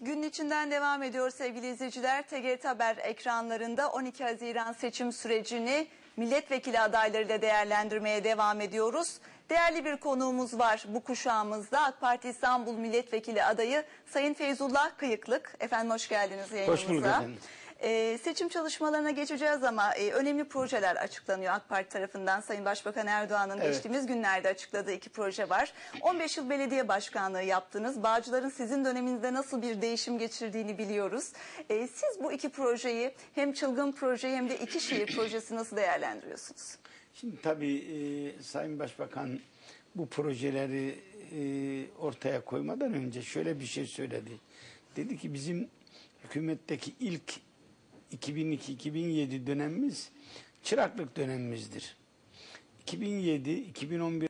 günün içinden devam ediyor sevgili izleyiciler. TGRT Haber ekranlarında 12 Haziran seçim sürecini milletvekili adaylarıyla değerlendirmeye devam ediyoruz. Değerli bir konuğumuz var bu kuşağımızda AK Parti İstanbul Milletvekili adayı Sayın Feyzullah Kıyıklık. Efendim hoş geldiniz yayınımıza. Hoş bulduk efendim. Ee, seçim çalışmalarına geçeceğiz ama e, önemli projeler açıklanıyor AK Parti tarafından. Sayın Başbakan Erdoğan'ın Evet. geçtiğimiz günlerde açıkladığı iki proje var. 15 yıl belediye başkanlığı yaptınız. Bağcılar'ın sizin döneminizde nasıl bir değişim geçirdiğini biliyoruz. Ee, siz bu iki projeyi hem çılgın projeyi hem de iki şehir projesi nasıl değerlendiriyorsunuz? Şimdi tabii e, Sayın Başbakan bu projeleri e, ortaya koymadan önce şöyle bir şey söyledi. Dedi ki bizim hükümetteki ilk 2002-2007 dönemimiz çıraklık dönemimizdir. 2007-2011